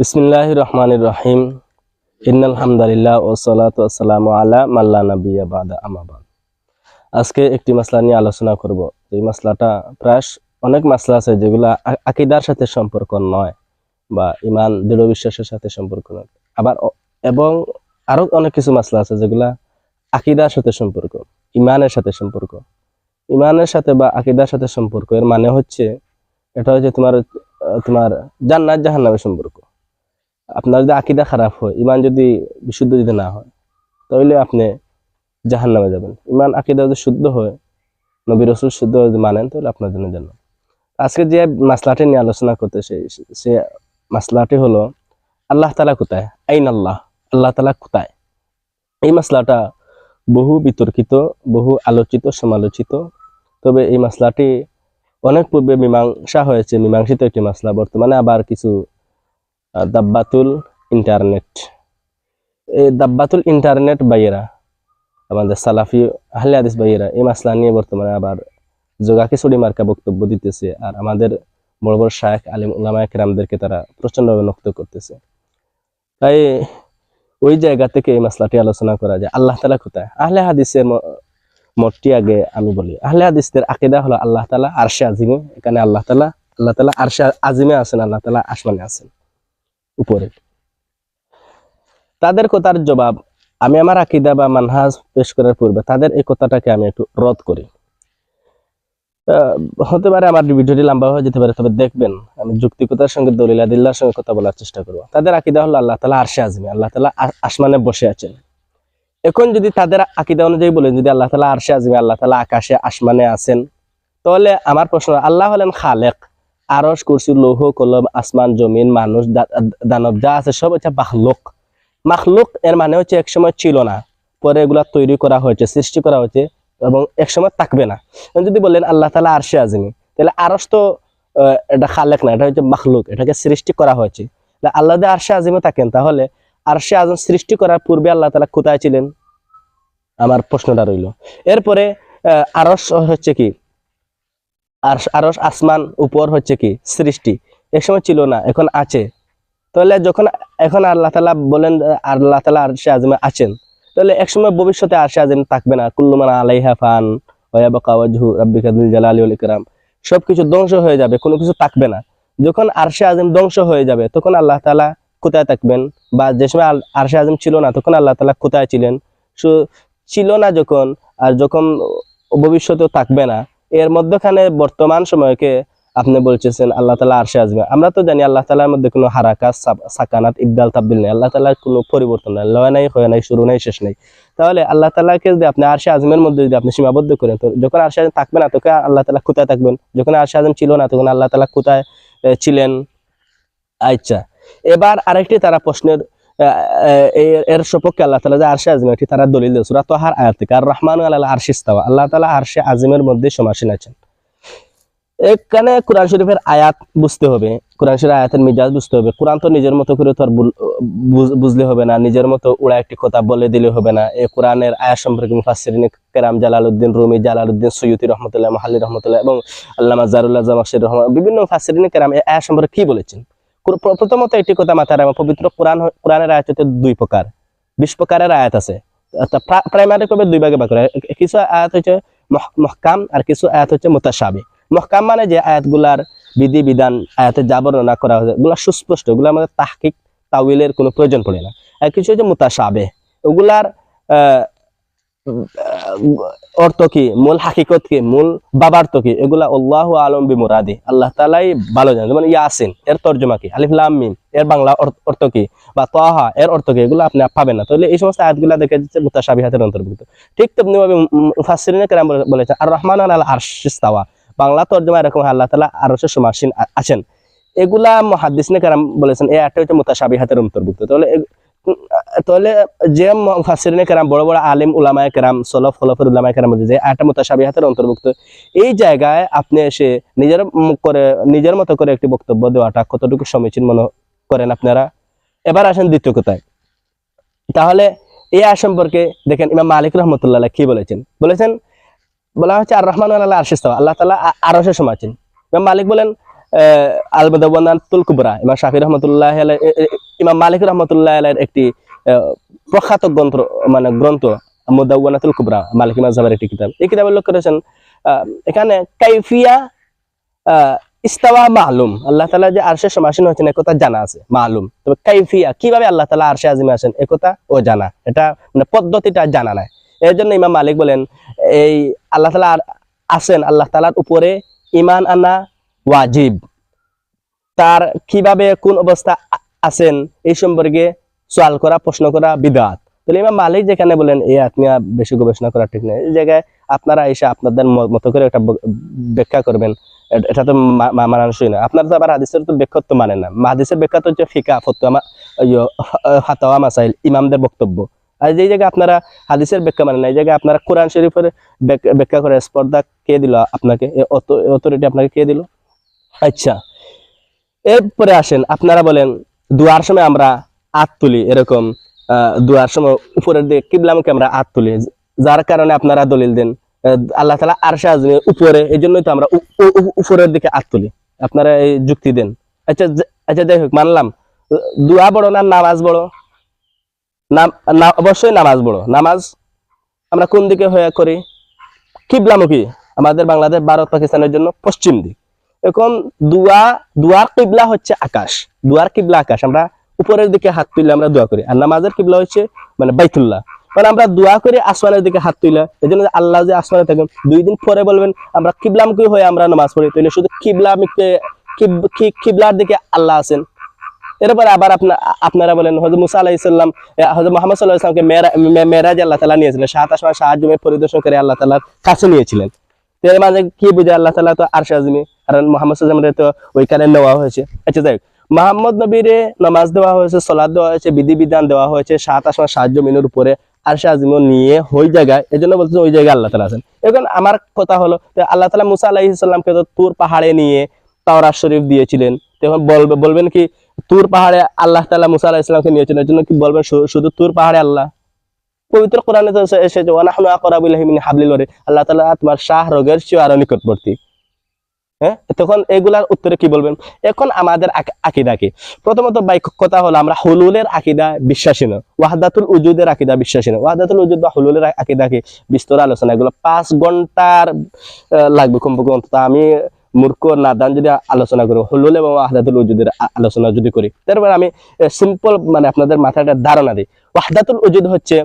বিসমিল্লাহ রহমান রহিম। ইন্নাল হামদালিল্লাহ ও সালাত আসসালাম আলা মাল্লা নবিয়া বাদা আমাবাদ আজকে একটি মাসলা নিয়ে আলোচনা করব। এই মাসলাটা প্রায় অনেক মাসলা আছে যেগুলো আকিদার সাথে সম্পর্ক নয় বা ইমান দৃঢ় বিশ্বাসের সাথে সম্পর্ক নয়। আবার এবং আরও অনেক কিছু মাসলা আছে যেগুলা আকিদার সাথে সম্পর্ক ইমানের সাথে সম্পর্ক। ইমানের সাথে বা আকিদার সাথে সম্পর্ক এর মানে হচ্ছে, এটা হচ্ছে তোমার তোমার জান্নাত জাহান্নামের সম্পর্ক। আপনার যদি আকিদা খারাপ হয় ইমান যদি বিশুদ্ধ যদি না হয়, তাহলে আপনি জাহান নামে যাবেন। ইমান আকিদা যদি শুদ্ধ হয়, নবী রসুল শুদ্ধ যদি মানেন, তাহলে আপনার জন্য জান্নাত। আজকে যে মাসলাটি নিয়ে আলোচনা করতে সে- মাসলাটি হলো, আল্লাহ তালা কোথায়? আইন আল্লাহ আল্লাহ তালা কোথায়? এই মাসলাটা বহু বিতর্কিত, বহু আলোচিত, সমালোচিত। তবে এই মাসলাটি অনেক পূর্বে মীমাংসা হয়েছে, মীমাংসিত একটি মাসলা। বর্তমানে আবার কিছু দাব্বাতুল ইন্টারনেট। এই দাব্বাতুল ইন্টারনেট বাইয়েরা, আমাদের সালাফি আহলে হাদিস বাইয়েরা, এই মাসলা নিয়ে বর্তমানে আবার যোগাকে ছড়ি মার্কা বক্তব্য দিতেছে আর আমাদের বড় বড় শায়েখ, আলিম উলামা কেরামদেরকে তারা প্রচন্ডভাবে নক্ত করতেছে। তাই ওই জায়গা থেকে এই মাসলাটি আলোচনা করা যায়, আল্লাহ তালা কোথায়? আহলে হাদিসের মতটি আগে আমি বলি। আহলে হাদিসদের আকিদা হলো আল্লাহ তালা আরশে আজিমে, এখানে আল্লাহ তালা আল্লাহ তালা আরশে আজিমে আছেন, আল্লাহ তালা আসমানে আছেন। উপরে। তাদের কথার জবাব আমি আমার আকিদা বা মানহাজ পেশ করার পূর্বে তাদের এই কথাটাকে আমি একটু রদ করি। হতে পারে আমার ভিডিওটি লম্বা হয়ে যেতে পারে, তবে দেখবেন আমি যুক্তিকতার সঙ্গে, দলিল আদিল্লার সঙ্গে কথা বলার চেষ্টা করব। তাদের আকিদা হলো আল্লাহ তালা আরশে আজমি আল্লাহ তালা আসমানে বসে আছেন। এখন যদি তাদের আকিদা অনুযায়ী বলেন, যদি আল্লাহ তালা আরশে আজমি আল্লাহ তালা আকাশে আসমানে আছেন, তাহলে আমার প্রশ্ন, আল্লাহ হলেন খালেক আরস কুরসি, লৌহ, কলম, আসমান, জমিন, মানুষ দানব যা আছে সব হচ্ছে মাখলুক। মাখলুক এর মানে হচ্ছে একসময় ছিল না, পরে এগুলা তৈরি করা হয়েছে, সৃষ্টি করা হয়েছে এবং একসময় থাকবে না। যদি বললেন আল্লাহ তালা আরশে আজমি, তাহলে আরস তো এটা খালেক না, এটা হচ্ছে মাখলুক, এটাকে সৃষ্টি করা হয়েছে। আল্লাহ আরশে আজিমে থাকেন, তাহলে আরশে আজম সৃষ্টি করার পূর্বে আল্লাহ তালা কোথায় ছিলেন? আমার প্রশ্নটা রইল। এরপরে আরস হচ্ছে কি? আরশ আরশ আসমান উপর হচ্ছে কি? সৃষ্টি। এক সময় ছিল না, এখন আছে। তাহলে যখন, এখন আল্লাহ তালা বলেন, আল্লাহ তালা আরশে আজমে আছেন, তাহলে একসময় ভবিষ্যতে আরশে আজম থাকবে না। কুল্লুমান আলাইহা ফান ওয়াবাকা ওয়াজহু রাব্বিকা যুল জালালি ওয়াল ইকরাম। সবকিছু ধ্বংস হয়ে যাবে, কোনো কিছু থাকবে না। যখন আরশে আজম ধ্বংস হয়ে যাবে, তখন আল্লাহ তালা কোথায় থাকবেন? বা যে সময় আরশে আজম ছিল না, তখন আল্লাহ তালা কোথায় ছিলেন? সো, ছিল না যখন, আর যখন ভবিষ্যতেও থাকবে না এর মধ্যখানে বর্তমান সময়কে আপনি বলছেন আল্লাহ তালা আরশে আসবে। আমরা তো জানি আল্লাহ তালার মধ্যে কোনো হারাকাত সাকানাত, ইবদাল, তাবদিল নেই। আল্লাহ তালার কোনো পরিবর্তন নাই, লয় নাই, হয় নাই, শুরু নাই, শেষ নাই। তাহলে আল্লাহ তালাকে যদি আপনি আরশে আজমের মধ্যে যদি আপনি সীমাবদ্ধ করেন, তো যখন আরশে আজম থাকবে না, তখন আল্লাহ তালা কোথায় থাকবেন? যখন আরশে আজম ছিল না, তখন আল্লাহ তালা কোথায় ছিলেন? আচ্ছা এবার আরেকটি তারা প্রশ্নের এর- সপক্ষে আল্লাহ তালা যে আরশে আজম এটি তারা দলিল সুরা তোহার আয়াত থেকে, আর রহমান আল্লাহ আরশিস্তাওয়া আল্লাহ তালা আরশে আজমের মধ্যে সমাসীন আছেন। এখানে কোরআন শরীফের আয়াত বুঝতে হবে। কোরআন শরীফের আয়াতের মিজাজ বুঝতে হবে। কোরআন তো নিজের মতো করে তো আর বুঝলে হবে না। নিজের মতো উড়া একটি কথা বলে দিলে হবে না। এই কোরআনের আয়াত সম্পর্কে মুফাসসিরিন কেরাম জালালউদ্দিন রুমি, জালালউদ্দিন সৈয়দি রহমতুল্লাহ মাহালি রহমতুল্লাহ এবং আল্লামা জারুল্লাহ জামাশির রহমান বিভিন্ন মুফাসসিরিন কেরাম এই আয়াত সম্পর্কে কি বলেছেন? কুর- প্রথমত একটি কথা মাথায় রাখা পবিত্র কোরআন কোরআনের আয়াত হচ্ছে দুই প্রকার, বিশ প্রকারের আয়াত আছে। প্রাইমারি ভাবে দুই ভাগে ভাগ করে। কিছু আয়াত হচ্ছে মহ- মহকাম আর কিছু আয়াত হচ্ছে মুতাসাবি। মহকাম মানে যে আয়াতগুলার বিধি বিধান আয়াতে যা বর্ণনা করা হয়েছে ওগুলা সুস্পষ্ট ওগুলো আমাদের তাহকিক তাউইলের কোনো প্রয়োজন পড়ে না। আর কিছু হচ্ছে মুতাসাবে। ওগুলার অর্থ কি? মূল হাকিকত কি? মূল বাবার্থ কি? এগুলা আল্লাহ আলম বিমুরাদি। আল্লাহ তালাই ভালো জানেন যেমন ইয়াসিন, এর তর্জমা কি? আলিফ লাম মিম। এর বাংলা অর্থ কি? বা তাহা, এর অর্থ কি? এগুলো আপনি পাবেন না। তাহলে এই সমস্ত আয়াতগুলা দেখে যাচ্ছে মুতাসাবিহাতের অন্তর্ভুক্ত। ঠিক তেমনি ভাবে মুফাসসিরিনে কেরাম বলে- বলেছেন আর রহমান আল আরশিস্তাওয়া। বাংলা তর্জমা এরকম আল্লাহ তালা আরশে সমাসীন আছেন। এগুলা মুহাদ্দিসিনে কেরাম বলেছেন, এই আয়াতটা হচ্ছে মুতাসাবিহাতের অন্তর্ভুক্ত। তাহলে তাহলে যে মুফাসসিরিনে কেরাম, বড় বড় আলিম উলামায়ে কেরাম, সলফ, খলফের উলামায়ে কেরাম যে আয়াতটা মুতাসাবিহাতের অন্তর্ভুক্ত, এই জায়গায় আপনি এসে নিজের করে, নিজের মতো করে একটি বক্তব্য দেওয়াটা কতটুকু সমীচীন মনে করেন আপনারা? এবার আসেন দ্বিতীয় কথায়। তাহলে এই আয় সম্পর্কে দেখেন ইমাম মালিক রহমতুল্লাহ কি বলেছেন? বলেছেন, বলা হচ্ছে আর রহমান আল্লাহ আরশিস্তাওয়া আল্লাহ তালা আরশের সমাচিন। ইমাম মালিক বলেন আল মুদাওয়ানাতুল কুবরা, ইমাম শাফি রহমতুল্লাহ ইমাম মালিক রহমতুল্লাহ একটি প্রখ্যাত গ্রন্থ মানে গ্রন্থ মুদাওয়ানাতুল কুবরা, মালিক একটি কিতাব। এই কিতাবে উল্লেখ করেছেন এখানে কাইফিয়া ইস্তাওয়া মালুম আল্লাহ তাআলা যে আরশে সমাসীন হয়েছেন একথা জানা আছে মালুম তবে কাইফিয়া, কীভাবে আল্লাহ তাআলা আরশে আজিমে আছেন একথা ও জানা। এটা মানে পদ্ধতিটা জানা নাই। এর জন্য ইমাম মালিক বলেন, এই আল্লাহ তাআলা আর- আছেন আল্লাহ তাআলার উপরে ইমান আনা ওয়াজিব। তার কীভাবে কোন অবস্থা আছেন এই সম্পর্কে সোয়াল করা, প্রশ্ন করা বিদাত। তাহলে ইমাম মালিক যেখানে বলেন এই আর বেশি গবেষণা করা ঠিক নয় এই জায়গায় আপনারা এসে আপনাদের মতো করে একটা ব্যাখ্যা করবেন। এটা তো মানানসই না। আপনারা তো আবার হাদিসের তো ব্যাখ্যা তো মানেন না। হাদিসের ব্যাখ্যা তো হচ্ছে ফিকা, ফতোয়া হাতাওয়া মাসাইল, ইমামদের বক্তব্য। আর যেই জায়গায় আপনারা হাদিসের ব্যাখ্যা মানে না, এই জায়গায় আপনারা কোরআন শরীফের ব্যাখ্যা করে স্পর্ধা কে দিল আপনাকে? অথরিটি আপনাকে কে দিল? আচ্ছা। এরপরে আসেন, আপনারা বলেন, দুয়ার সময় আমরা হাত তুলি, এরকম দুয়ার সময় উপরের দিকে কিবলামুখে আমরা হাত তুলি, যার কারণে আপনারা দলিল দেন আল্লাহ তালা আরশে আজমে উপরে, এই জন্যই তো আমরা উপরের দিকে হাত তুলি। আপনারা এই যুক্তি দেন। আচ্ছা আচ্ছা যাই হোক, মানলাম। দুয়া বড় না নামাজ বড়? না- অবশ্যই নামাজ বড়। নামাজ আমরা কোন দিকে হয়ে করি? কিবলামুখী। আমাদের বাংলাদেশ, ভারত, পাকিস্তানের জন্য পশ্চিম দিক। এখন দুয়া, দুয়ার কিবলা হচ্ছে আকাশ। দুয়ার কিবলা আকাশ। আমরা উপরের দিকে হাত তুলে আমরা দোয়া করি। আর নামাজের কিবলা হচ্ছে মানে বাইতুল্লাহ। মানে আমরা দোয়া করি, আসমানের দিকে হাত তুলে এই জন্য আল্লাহ যে আসমানে থাকেন, দুই দিন পরে বলবেন, আমরা কিবলামুখী হয়ে আমরা নামাজ পড়ি। তাহলে শুধু কিবলামুখী কিব- কিবলার দিকে আল্লাহ আছেন। এরপরে আবার আপনা, আপনারা বলেন হজরত মুসা আলাইসাল্লাম হজরত মোহাম্মদ সাল্লাহ ইসলামকে মেয়েরাজ আল্লাহ তালা নিয়েছিলেন, সাত আসমান সাহায্য পরিদর্শন করে আল্লাহ তালার কাছে নিয়েছিলেন। এর মাঝে কি বুঝে আল্লাহ তালা তো আরশে আজমি? আর মোহাম্মদ সাল্লামের তো ওইখানে নেওয়া হয়েছে। আচ্ছা যাই মোহাম্মদ নবীরে নামাজ দেওয়া হয়েছে সলাদ দেওয়া হয়েছে বিধি বিধান দেওয়া হয়েছে, সাত আসমান সাহায্য মিনুর উপরে আরশে আজমিও নিয়ে ওই জায়গায় এই জন্য বলছে ওই জায়গায় আল্লাহ তালা আছেন। এখন আমার কথা হলো আল্লাহ তালা মুসা আলাইসাল্লামকে তো তুর পাহাড়ে নিয়ে তাওরাত শরীফ দিয়েছিলেন। তখন বলবে, বলবেন কি, তুর পাহাড়ে আল্লাহ তালা মুসা আলাহ ইসলামকে নিয়েছিলেন এর জন্য কি বলবেন শুধু তুর পাহাড়ে আল্লাহ? পবিত্র কোরআনে এসেছে, ওয়ানাহনু হাবলিল ওয়ারিদ আল্লাহ তাআলা তোমার শাহ রোগের চেয়ে আরও নিকটবর্তী। হ্যাঁ? তখন এগুলার উত্তরে কি বলবেন? এখন আমাদের আক- আকিদা কি? প্রথমত বাইক কথা হলো আমরা হুলুলের আকিদা বিশ্বাসী নয় ওয়াহদাতুল উজুদের আকিদা বিশ্বাসী নয় ওয়াহদাতুল উজুদ বা হুলুলের আকিদা কি? বিস্তর আলোচনা। এগুলো পাঁচ ঘণ্টার লাগবে কমপক্ষে অন্তত। আমি মূর্খ, নাদান যদি আলোচনা করি, হুলুল এবং ওয়াহদাতুল উজুদের আলোচনা যদি করি, তারপর আমি সিম্পল মানে আপনাদের মাথায় একটা ধারণা দিই। ওয়াহদাতুল উজুদ হচ্ছে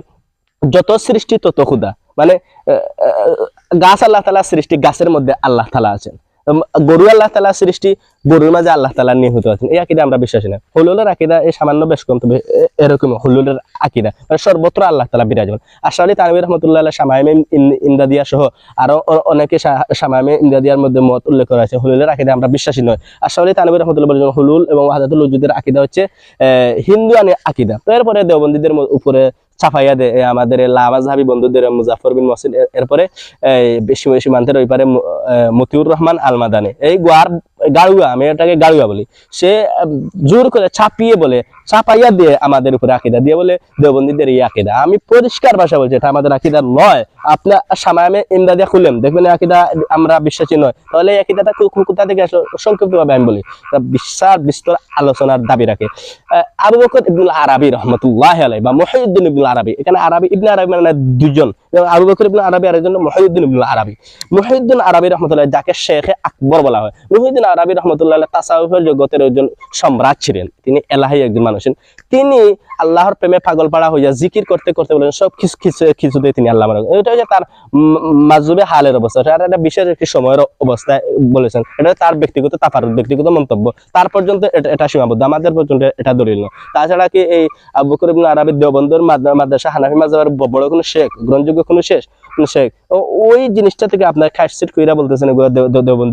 যত সৃষ্টি, তত খুদা মানে গাছ আল্লাহ তালা সৃষ্টি, গাছের মধ্যে আল্লাহ তালা আছেন। গরু আল্লাহ তালা সৃষ্টি, গরুর মাঝে আল্লাহ তালা নিহত আছেন। এই আকিদা আমরা বিশ্বাসী না। হলুলের আকিদা এই সামান্য বেশ কম, তবে এরকম হলুলের আকিদা। মানে সর্বত্র আল্লাহ তালা বিরাজমান। আশারি তানবির রহমতুল্লাহ শামাইমে ইন্দাদিয়া সহ আরও অনেকে শামাইমে ইন্দাদিয়ার মধ্যে মত উল্লেখ করা আছে। হলুলের আকিদা আমরা বিশ্বাসী নয়। আশারি তানবির রহমতুল্লাহ হলুল এবং ওয়াহাদাতুল উজুদের আকিদা হচ্ছে হিন্দু আনে আকিদা। তো এরপরে দেওবন্দীদের উপরে চাপাইয়া দেয় আমাদের লাভাজহাবি বন্ধুদের মুজাফর বিন মসিন এরপরে সীমান্তের ওই পারে মতিউর রহমান আলমাদানি। এই গোয়ার গাড়ুয়া, আমি এটাকে গাড়ুয়া বলি। সে জোর করে চাপিয়ে বলে, চাপাইয়া দিয়ে আমাদের উপরে আকিদা, দিয়ে বলে, দেওবন্দীদের এই আকিদা। আমি পরিষ্কার ভাষা বলছি, এটা আমাদের আকিদা নয়। আপনার সামামে ইমদাদিয়া খুলেন, দেখবেন আকিদা আমরা বিশ্বাসী নয়। তাহলে এই আকিদাটা কোথা থেকে আসলো? সংক্ষিপ্ত ভাবে আমি বলি বিশাল বিস্তর আলোচনার দাবি রাখে। আবু বকর ইবনুল আরাবি রহমতুল্লাহ আলাই বা মহিউদ্দিন ইবনুল আরাবি, এখানে আরবি, ইবনে আরবি মানে দুজন আবু বকর ইবনে আরবি আর একজন মহিউদ্দিন ইবনুল আরবি। মুহিউদ্দিন আরবি রহমতুল্লাহ যাকে শেখে আকবর বলা হয়। মুহিউদ্দিন আরবি রহমতুল্লাহ তাসাউফের জগতের একজন সম্রাট ছিলেন। তিনি এলাহি একজন মানুষ। তিনি আল্লাহর প্রেমে পাগল পাড়া হইয়া জিকির করতে করতে বলেন, সব কিছু কিছু কিছুতে তিনি আল্লাহ মানে এটা হচ্ছে তার মাজুবে হালের অবস্থা। এটা একটা বিশেষ একটি সময়ের অবস্থায় বলেছেন। এটা তার ব্যক্তিগত তাফারুদ ব্যক্তিগত মন্তব্য। তার পর্যন্ত এটা- সীমাবদ্ধ। আমাদের পর্যন্ত এটা দলিল না। তাছাড়া কি এই আবু করিম ইবনে আরবি দেওবন্দর মাদ- মাদ্রাসা, হানাফি মাজাবের বড় কোনো শেখ, গ্রহণযোগ্য কোনো শেষ? ওই জিনিসটা থেকে আপনার খাসিট কইরা বলতেছেন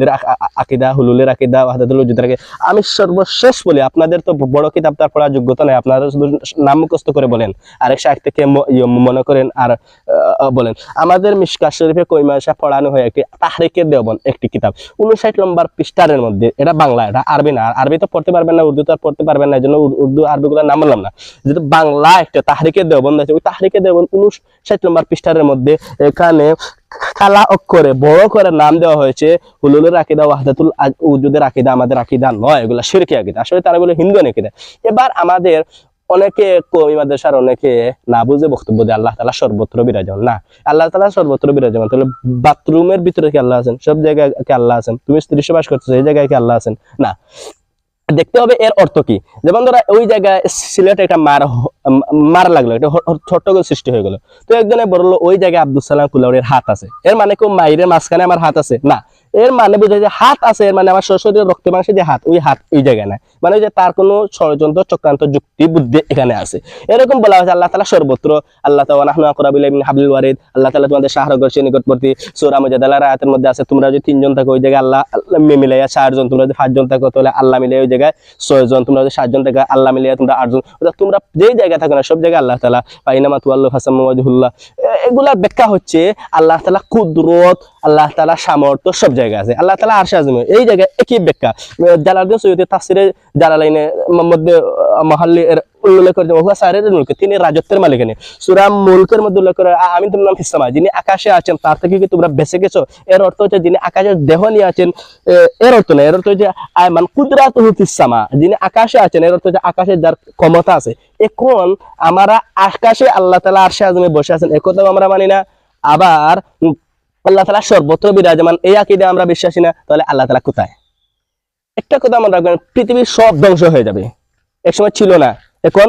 আ- আকিদা, হুলুলের আকিদা, ওয়াহদাতুল উজুদের আমি সর্বশেষ বলি, আপনাদের তো বড় কিতাব তার পড়ার যোগ্যতা নাই। আপনারা শুধু নাম মুখস্থ করে বলেন। আরেক শাহ থেকে ইয়ে মনে করেন আর বলেন, আমাদের মিশকা শরীফে কইমাশা পড়ানো হয়? একটি তাহরিকের দেওবন একটি কিতাব। উনষাট নম্বর পৃষ্ঠারের মধ্যে, এটা বাংলা, এটা আরবি না। আর আরবি তো পড়তে পারবেন না, উর্দু তো আর পড়তে পারবেন না এই জন্য উর্দু আরবি গুলো নাম বললাম না। যেহেতু বাংলা একটা তাহরিকের দেওবন আছে, ওই তাহরিকের দেওবন উনষাট নম্বর পৃষ্ঠারের মধ্যে এখানে খালা অক্ষরে বড় করে নাম দেওয়া হয়েছে। হুলুলের আকিদা, ওয়াহদাতুল উজুদের আকিদা, আমাদের আকিদা নয়, এগুলো শিরকি আকিদা। আসলে তারা বলে হিন্দু আকিদা। এবার আমাদের অনেকে কমি মাদ্রাসার অনেকে না বুঝে বক্তব্য দেয়, আল্লাহ তালা সর্বত্র বিরাজমান। না, আল্লাহ তালা সর্বত্র বিরাজমান। তাহলে বাথরুমের ভিতরে কি আল্লাহ আছেন? সব জায়গায় কি আল্লাহ আছেন? তুমি স্ত্রী বাস করতেছো, এই জায়গায় কি আল্লাহ আছেন? না। দেখতে হবে এর অর্থ কি? যেমন ধরো ওই জায়গায় সিলেটে একটা মার মার লাগল, একটা হ- হ- ছোট্ট করে সৃষ্টি হয়ে গেল। তো একজনে বলল, ওই জায়গায় আব্দুল সালাম কুলাউরের হাত আছে। এর মানে কেউ মাইরের মাঝখানে আমার হাত আছে? না। এর মানে বোঝায় যে হাত আছে, এর মানে আমার শরীরের রক্ত মাংসে যে হাত, ওই হাত ওই জায়গায় নাই। মানে যে তার কোনো ষড়যন্ত্র, চক্রান্ত, যুক্তি, বুদ্ধি এখানে আছে। এরকম বলা হয়েছে আল্লাহ তালা সর্বত্র। আল্লাহ তালা নাহনু আকরাবিল ইবনে হাবলিল ওয়ারিদ। আল্লাহ তালা তোমাদের শাহরগর্ষে নিকটবর্তী সূরা মুজাদালার আয়াতের মধ্যে আছে, তোমরা যদি তিনজন থাকো ওই জায়গায় আল্লাহ মিলাইয়া চারজন, তোমরা যদি পাঁচজন থাকো তাহলে আল্লাহ মিলিয়ে ওই জায়গায় ছয়জন, তোমরা যদি সাতজন থাকো আল্লাহ মিলিয়ে তোমরা আটজন। অর্থাৎ তোমরা যেই জায়গায় থাকো না, সব জায়গায় আল্লাহ তালা পাইনামা তুয়াল্লু হাসাম ওয়াজহুল্লাহ এগুলার ব্যাখ্যা হচ্ছে আল্লাহ তালা কুদরত আল্লাহ তালা সামর্থ্য সব জায়গায় আছে। আল্লাহ তালা আরশে আজমে এই জায়গায় একই ব্যাখ্যা। জালালউদ্দিন সৈয়দের তাফসিরে জালালাইনে আহ, মহাল্লি উল্লেখ মুলক তিনি রাজত্বের মালিকানি সূরা মুলকের মধ্যে উল্লেখ করে আমি তোমার নাম ফিসামা যিনি আকাশে আছেন তার থেকে কি তোমরা বেঁচে গেছো? এর অর্থ হচ্ছে যিনি আকাশের দেহ নিয়ে আছেন এর অর্থ না এর অর্থ হচ্ছে আয়মান কুদরাত ফিসামা যিনি আকাশে আছেন এর অর্থ হচ্ছে আকাশে যার ক্ষমতা আছে। এখন আমরা আকাশে আল্লাহ তালা আরশে আজমে বসে আছেন একথাও আমরা মানি না। আবার আল্লাহ তালা সর্বত্র বিরাজমান এই আকিদে আমরা বিশ্বাসী না তাহলে আল্লাহ তালা কোথায়? একটা কথা মনে রাখবেন পৃথিবীর সব ধ্বংস হয়ে যাবে। একসময় ছিল না এখন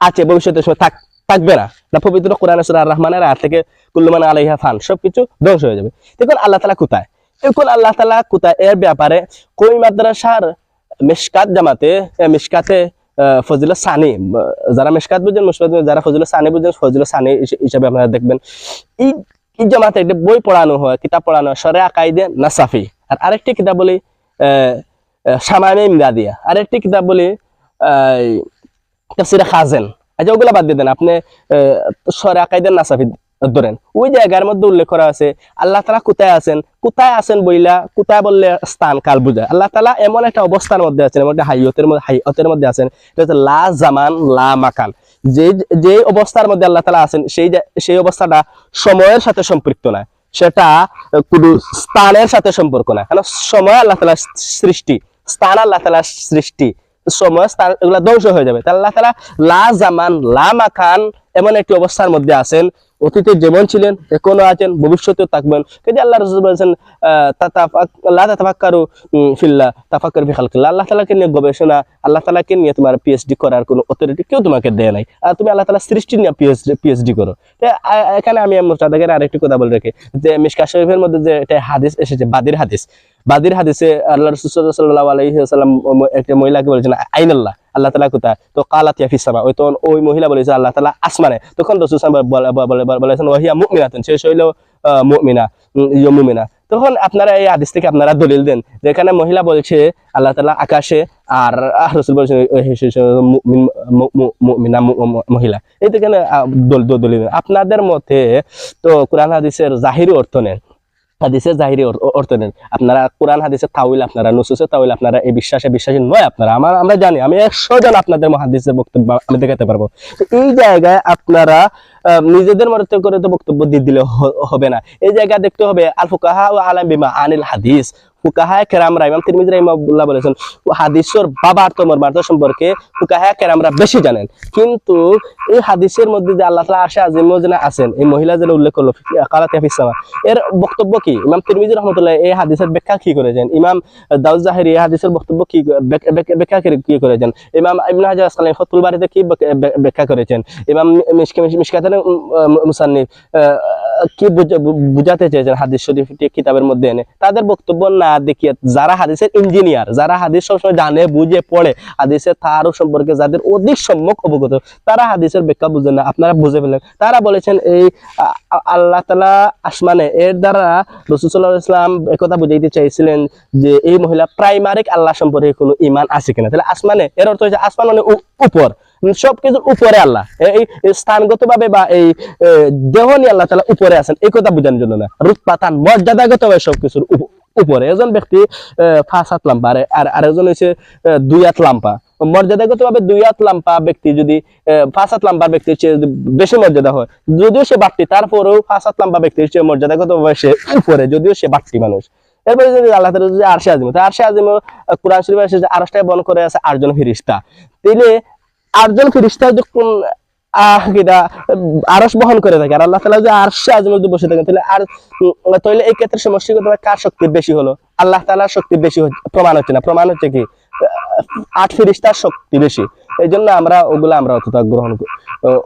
আছে ভবিষ্যতের সময় থাক থাকবে না। পবিত্র কোরআন সুরা রহমানের আয়াত থেকে কুল্লুমান আলাইহা ফান সবকিছু ধ্বংস হয়ে যাবে। দেখুন আল্লাহ তালা কোথায়? এখন আল্লাহ তালা কোথায়? এর ব্যাপারে কই মাদ্রাসার মিশকাত জামাতে আহ, ফজিল সানি যারা মিশকাত বুঝেন মুসবাদ যারা ফজিল সানি বুঝেন ফজিল সানি হিসাবে আপনারা দেখবেন। এই এই জামাতে একটা বই পড়ানো হয় কিতাব পড়ানো হয় সরে আকাইদে নাসাফি আর আরেকটি কিতাব বলি শামামে ইমদাদিয়া আরেকটি কিতাব বলি তাফসিরে খাজেন। আচ্ছা ওগুলা বাদ দিয়ে দেন, আপনি সরে আকাইদের নাসাফি ধরেন ওই জায়গার মধ্যে উল্লেখ করা আছে, আল্লাহ তালা কোথায় আছেন? কোথায় আছেন বইলা? কোথায় বললে স্থান? কাল বুঝায় আল্লাহ তালা এমন একটা অবস্থার মধ্যে আছেন, এমন একটা হাইয়তের মধ্যে হাইয়তের মধ্যে আছেন এটা হচ্ছে লা জামান, লা মাকান। যে যে অবস্থার মধ্যে আল্লাহ তালা আছেন, সেই সেই অবস্থাটা সময়ের সাথে সম্পৃক্ত না। সেটা কোনো স্থানের সাথে সম্পর্ক না। কারণ সময় আল্লাহ তালা সৃষ্টি। স্থান আল্লাহ তালা সৃষ্টি। সময়, স্থান এগুলা ধ্বংস হয়ে যাবে। আল্লাহ তালা লা জামান, লা মাখান এমন একটি অবস্থার মধ্যে আছেন অতীতে যেমন ছিলেন এখনও আছেন ভবিষ্যতেও থাকবেন। কিন্তু আল্লাহ রসুল বলেছেন লা তাফাক্কারু উম, ফিল্লাহ তাফাক্কার ফি আল্লাহ তালাকে নিয়ে গবেষণা আল্লাহ তালাকে নিয়ে তোমার পিএইচডি করার কোনো অথরিটি কেউ তোমাকে দেয় নাই। আর তুমি আল্লাহ তালা সৃষ্টি নিয়ে পিএইচডি পিএইচডি করো। এখানে আমি মোস্তাদাকের আরেকটি কথা বলে রাখি। যে মিশকা শরীফের মধ্যে যে একটা হাদিস এসেছে বাদির হাদিস। বাদির হাদিসে আল্লাহ রসুল সাল্লাহ আলহিহাল্লাম একটা মহিলাকে বলেছেন আইনাল্লাহ। আল্লাহ তালা কোথায়? তো কালাত ইয়াফিস ওই তখন ওই মহিলা বলেছে আল্লাহ তালা আসমানে। তখন রসুল বলেছেন ওহিয়া মুমিনাতুন শেষ হইল মুমিনা উম, ইয়ে মুমিনা। তখন আপনারা এই হাদিস থেকে আপনারা দলিল দেন যেখানে মহিলা বলছে আল্লাহ তালা আকাশে আর রসুল বলছেন মহিলা। এই দল- দলিল। আপনাদের মতে তো কোরআন হাদিসের জাহির অর্থ নেন। হাদিসের জাহিরি অর্থ নেন। আপনারা কোরআন হাদিসের তাউল আপনারা নুসুসের তাউল আপনারা, এই বিশ্বাসে বিশ্বাসী নয় আপনারা। আমার আমরা জানি, আমি একশো জন আপনাদের মহাদিসের বক্তব্য আমি দেখাতে পারব। এই জায়গায় আপনারা নিজেদের মতো করে তো বক্তব্য দিয়ে দিলে হবে না। এই জায়গায় দেখতে হবে আল ফুকাহা ও আলম বিমা আনিল হাদিস। ফুকাহা কেরামরা ইমাম বলেছেন, হাদিসের বাবার মর্মার্থ সম্পর্কে ফুকাহা কেরামরা বেশি জানেন। কিন্তু এই হাদিসের মধ্যে যে আল্লাহ আজিম যেন আছেন, এই মহিলা যেন উল্লেখ করল কালাত এর বক্তব্য কি? ইমাম তিরমিজি রহমতুল্লাহ এই হাদিসের ব্যাখ্যা কি করেছেন? ইমাম দাউদ এই হাদিসের বক্তব্য কি, ব্যাখ্যা- কি- করেছেন? ইমাম ইবনে হাজার আসকালানি ফতুল বাড়িতে কি ব্যাখ্যা- করেছেন? ইমাম মিশকাতের মুসান্নিফ কি বুঝাতে চেয়েছেন হাদিস শরীফ কিতাবের মধ্যে এনে? তাদের বক্তব্য না দেখিয়ে, যারা হাদিসের ইঞ্জিনিয়ার যারা হাদিস সবসময় জানে, বুঝে, পড়ে, হাদিসের তারও সম্পর্কে যাদের অধিক সম্যক অবগত, তারা হাদিসের ব্যাখ্যা বুঝেন না। আপনারা বুঝে ফেলেন তারা বলেছেন এই আল্লাহ তালা আসমানে, এর দ্বারা রসুল্লাহ ইসলাম একথা বুঝাইতে চাইছিলেন যে, এই মহিলা প্রাইমারিক আল্লাহ সম্পর্কে কোনো ইমান আছে কিনা? তাহলে আসমানে, এর অর্থ হচ্ছে আসমান মানে উপর। সবকিছুর উপরে আল্লাহ। এই স্থানগত ভাবে বা এই দেহ নিয়ে আল্লাহ তালা উপরে আছেন, এই কথা বোঝানোর জন্য না। রূপপাতান মর্যাদাগত ভাবে সবকিছুর উপরে। একজন ব্যক্তি পাঁচ হাত লাম্পা আর আর আরেকজন হচ্ছে দুই হাত লাম্পা মর্যাদাগত ভাবে দুই হাত লাম্পা ব্যক্তি যদি পাঁচ হাত লাম্বা ব্যক্তির চেয়ে যদি বেশি মর্যাদা হয়, যদিও সে বাড়তি, তারপরেও পাঁচ হাত লাম্বা ব্যক্তির চেয়ে মর্যাদাগত ভাবে সে উপরে, যদিও সে বাড়তি মানুষ। এরপরে যদি আল্লাহ তাআলা যদি আরশে আজিম, তো আরশে আজিম কোরআন শরীফে আরশটায় বন করে আছে আটজন ফিরিস্তা তাইলে আটজন ফিরিস্তা যখন আরস বহন করে থাকে, আর আল্লাহ তালা যদি আরশে আজিম যদি বসে থাকেন, তাহলে আর তাহলে এই ক্ষেত্রে সমষ্টিগত কার শক্তি বেশি হলো? আল্লাহ তাআলার শক্তি বেশি প্রমাণ হচ্ছে না। প্রমাণ হচ্ছে কি? আট ফিরিস্তার শক্তি বেশি। এই জন্য আমরা ওগুলা আমরা অতটা গ্রহণ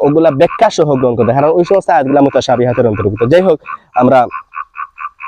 ওগুলা ব্যাখ্যা সহ গ্রহণ করতে হয়। ওই সমস্ত আয়াতগুলা মুতাশাবি হাতের অন্তর্ভুক্ত। যাই হোক, আমরা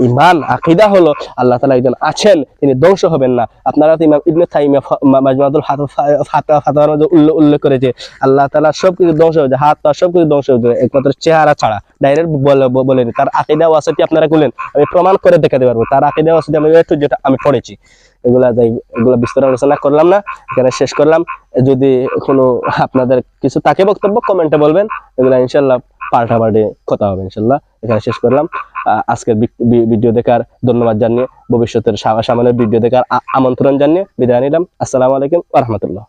ইমান, আকিদা হলো আল্লাহ তালা একজন আছেন, তিনি ধ্বংস হবেন না। আপনারা তো ইমাম ইবনে তাইমিয়া, ফ- ফাতার উল্লেখ করেছে, আল্লাহ তালা সব কিছু ধ্বংস হয়েছে, হাত পা সব কিছু ধ্বংস হয়ে একমাত্র চেহারা ছাড়া। ডাইরেক্ট বলেন, তার আকিদা ওয়াসাতি আপনারা বলেন আমি প্রমাণ করে দেখাতে পারব, তার আকিদা ওয়াসাতি আমি যেটা আমি পড়েছি। এগুলা যাই, এগুলা বিস্তর আলোচনা করলাম না, এখানে শেষ করলাম। যদি কোনো আপনাদের কিছু তাকে বক্তব্য, কমেন্টে বলবেন। এগুলা ইনশাল্লাহ পাল্টাপাল্টি কথা হবে ইনশাল্লাহ। এখানে শেষ করলাম। আজকের ভিডিও দেখার ধন্যবাদ জানিয়ে, ভবিষ্যতের সামনের ভিডিও দেখার আমন্ত্রণ জানিয়ে বিদায় নিলাম। আসসালামু আলাইকুম রহমতুল্লাহ।